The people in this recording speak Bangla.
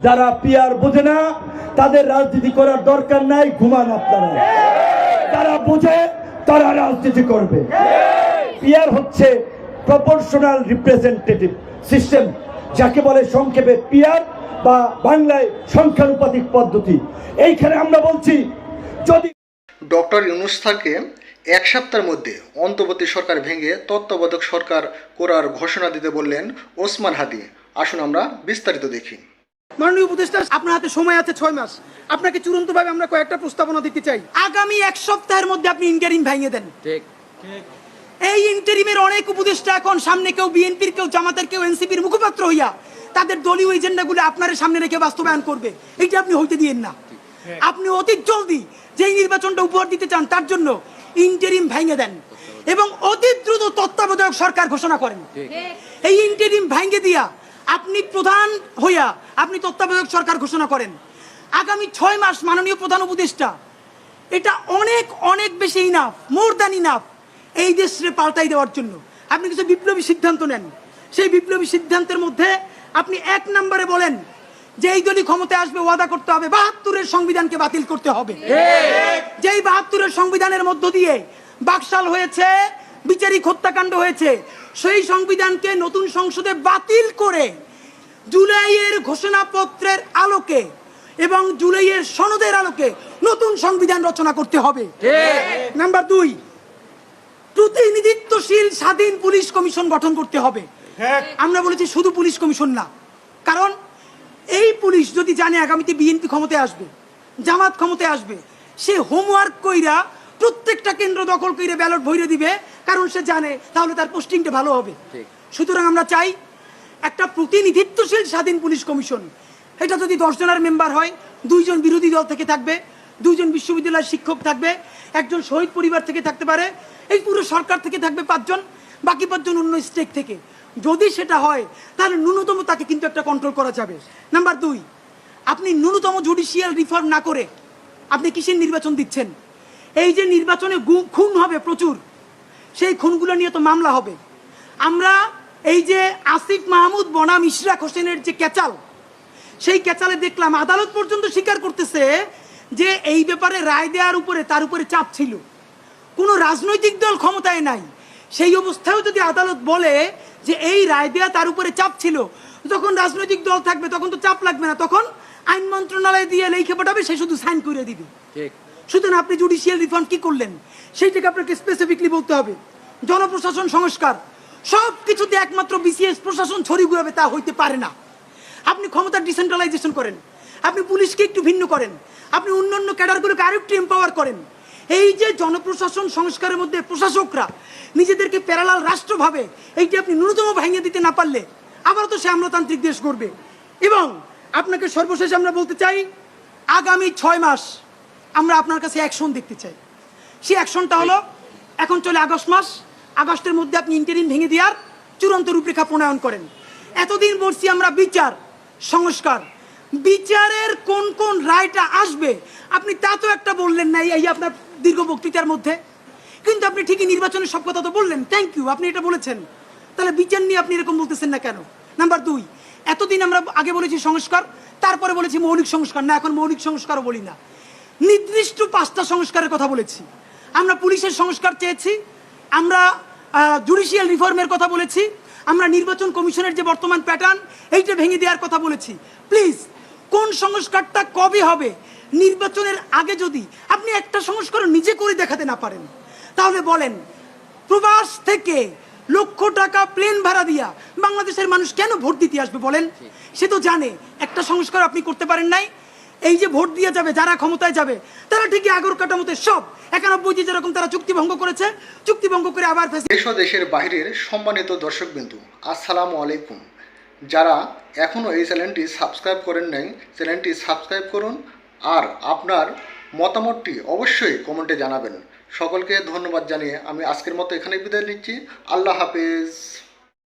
যারা পিয়ার বোঝে না, তাদের রাজনীতি করার দরকার নাই, ঘুমান আপনারা। যারা বোঝে, তারা রাজনীতি করবে। পিয়ার হচ্ছে প্রপোর্শনাল রিপ্রেজেন্টেটিভ সিস্টেম যাকে বলে সংক্ষেপে পিয়ার বা বাংলায় সংখ্যানুপাতিক পদ্ধতি। এইখানে আমরা বলছি, যদি ডক্টর ইউনুস থাকে এক সপ্তাহের মধ্যে অন্তর্বর্তী সরকার ভেঙে তত্ত্বাবধায়ক সরকার করার ঘোষণা দিতে বললেন ওসমান হাদি। আসুন আমরা বিস্তারিত দেখি। মাননীয় উপদেষ্টা আপনার হাতে সময় আছে ছয় মাস। আপনাকে চূড়ান্তভাবে আমরা কয়েকটা প্রস্তাবনা দিতে চাই। আগামী এক সপ্তাহের মধ্যে আপনি ইন্টারিম ভেঙে দেন। ঠিক। এই ইন্টারিমের অনেক উপদেষ্টা এখন সামনে কেউ বিএনপির কেউ জামাতের কেউ এনসিপির মুখপাত্র হইয়া তাদের দলীয় এজেন্ডাগুলো আপনার সামনে রেখে বাস্তবায়ন করবে। এইটা আপনি হইতে দিয়েন না। আপনি অতি জলদি যেই নির্বাচনটা উপহার দিতে চান তার জন্য ইন্টারিম ভেঙে দেন এবং অতি দ্রুত তত্ত্বাবধায়ক সরকার ঘোষণা করেন। এই ইন্টারিম ভেঙে দিয়া আপনি প্রধান হইয়া আপনি তত্ত্বাবধায়ক সরকার ঘোষণা করেন। আগামী ছয় মাস মাননীয় প্রধান উপদেষ্টা, এটা অনেক অনেক বেশি ইনাফ মোর দ্যান ইনাফ এই দেশে পাল্টাই দেওয়ার জন্য। আপনি কিছু বিপ্লবী সিদ্ধান্ত নেন। সেই বিপ্লবী সিদ্ধান্তের মধ্যে আপনি এক নম্বরে বলেন যে এই দলই ক্ষমতায় আসবে, ওয়াদা করতে হবে, বাহাত্তরের সংবিধানকে বাতিল করতে হবে। যেই বাহাত্তরের সংবিধানের মধ্য দিয়ে বাকশাল হয়েছে, বিচারিক হত্যাকাণ্ড হয়েছে সেই সংবিধানকে নতুন সংসদে বাতিল করে জুলাইয়ের ঘোষণাপত্রের আলোকে এবং জুলাইয়ের সনদের আলোকে নতুন সংবিধান রচনা করতে হবে। নাম্বার দুই প্রতিনিধিত্বশীল স্বাধীন পুলিশ কমিশন গঠন করতে হবে। আমরা বলেছি শুধু পুলিশ কমিশন না কারণ এই পুলিশ যদি জানে আগামীতে বিএনপি ক্ষমতায় আসবে জামাত ক্ষমতায় আসবে সে হোমওয়ার্ক কইরা প্রত্যেকটা কেন্দ্র দখল কইরে ব্যালট ভইরে দিবে কারণ সে জানে তাহলে তার পোস্টিংটা ভালো হবে। সুতরাং আমরা চাই একটা প্রতিনিধিত্বশীল স্বাধীন পুলিশ কমিশন। এটা যদি দশ জনের মেম্বার হয় দুইজন বিরোধী দল থেকে থাকবে দুইজন বিশ্ববিদ্যালয়ের শিক্ষক থাকবে একজন শহীদ পরিবার থেকে থাকতে পারে এই পুরো সরকার থেকে থাকবে পাঁচজন বাকি পাঁচজন অন্য স্টেট থেকে। যদি সেটা হয় তাহলে ন্যূনতম তাকে কিন্তু একটা কন্ট্রোল করা যাবে। নাম্বার দুই আপনি ন্যূনতম জুডিশিয়াল রিফর্ম না করে আপনি কিসের নির্বাচন দিচ্ছেন? এই যে নির্বাচনে গু- খুন হবে প্রচুর সেই খুনগুলো নিয়ে তো মামলা হবে। আমরা এই যে আসিফ মাহমুদ বনাম ইশরাক হোসেনের যে ক্যাচাল, সেই ক্যাচালে দেখলাম আদালত পর্যন্ত স্বীকার করতেছে যে এই ব্যাপারে রায় দেওয়ার উপরে তার উপরে চাপ ছিল। কোনো রাজনৈতিক দল ক্ষমতায় নাই। সেই অবস্থায়ও যদি আদালত বলে যে এই রায় দেওয়া তার উপরে চাপ ছিল, যখন রাজনৈতিক দল থাকবে তখন তো চাপ লাগবে না, তখন আইন মন্ত্রণালয় দিয়ে লেখে পাঠাবে, সে শুধু সাইন করে দিবে। সুতরাং আপনি জুডিশিয়াল রিফর্ম কি করলেন? সেইটাকে আপনাকে স্পেসিফিকলি বলতে হবে। জনপ্রশাসন সংস্কার। সব কিছুতে একমাত্র বিসিএস প্রশাসন ছড়ি ঘুরাবে তা হইতে পারে না। আপনি ক্ষমতার ডিসেন্ট্রালাইজেশন করেন। আপনি পুলিশকে একটু ভিন্ন করেন। আপনি অন্যান্য ক্যাডারগুলোকে আরেকটু এম্পাওয়ার করেন। এই যে জনপ্রশাসন সংস্কারের মধ্যে প্রশাসকরা নিজেদেরকে প্যারালাল রাষ্ট্রভাবে এইটি আপনি ন্যূনতম ভেঙে দিতে না পারলে আবারও তো সে আমলাতান্ত্রিক দেশ করবে এবং আপনাকে সর্বশেষ আমরা বলতে চাই, আগামী ছয় মাস আমরা আপনার কাছে অ্যাকশন দেখতে চাই। সেই অ্যাকশনটা হলো, এখন চলে আগস্ট মাস, আগস্টের মধ্যে আপনি ইন্টারিম ভেঙে দেওয়ার চূড়ান্ত রূপরেখা প্রণয়ন করেন। এতদিন বলছি আমরা বিচার, সংস্কার। বিচারের কোন কোন রায়টা আসবে, আপনি তা তো একটা বললেন না এই আপনার দীর্ঘ বক্তৃতার মধ্যে। কিন্তু আপনি ঠিকই নির্বাচনের সব কথা তো বললেন। থ্যাংক ইউ আপনি এটা বলেছেন। তাহলে বিচার নিয়ে আপনি এরকম বলতেছেন না কেন? নাম্বার দুই, এতদিন আমরা আগে বলেছি সংস্কার, তারপরে বলেছি মৌলিক সংস্কার। না, এখন মৌলিক সংস্কারও বলি না। নির্দিষ্ট পাঁচটা সংস্কারের কথা বলেছি। আমরা পুলিশের সংস্কার চেয়েছি আমরা জুডিশিয়াল রিফর্মের কথা বলেছি আমরা নির্বাচন কমিশনের যে বর্তমান প্যাটার্ন এইটা ভেঙে দেওয়ার কথা বলেছি। প্লিজ কোন সংস্কারটা কবে হবে? নির্বাচনের আগে যদি আপনি একটা সংস্কার নিজে করে দেখাতে না পারেন তাহলে বলেন প্রবাস থেকে লক্ষ টাকা প্লেন ভাড়া দিয়া বাংলাদেশের মানুষ কেন ভোট দিতে আসবে বলেন? সে তো জানে একটা সংস্কার আপনি করতে পারেন নাই এই যে ভোট দিয়ে যাবে, যারা ক্ষমতায় যাবে, তারা ঠিকই আগর কাটামতে সব একানব্বইটি যেরকম তারা চুক্তি ভঙ্গ করেছে, চুক্তি ভঙ্গ করে আবার দেশ ও দেশের বাইরের সম্মানিত দর্শকবিন্দু, আসসালামু আলাইকুম। যারা এখনও এই চ্যানেলটি সাবস্ক্রাইব করেন নাই, চ্যানেলটি সাবস্ক্রাইব করুন আর আপনার মতামতটি অবশ্যই কমেন্টে জানাবেন। সকলকে ধন্যবাদ জানিয়ে আমি আজকের মতো এখানে বিদায় নিচ্ছি। আল্লাহ হাফেজ।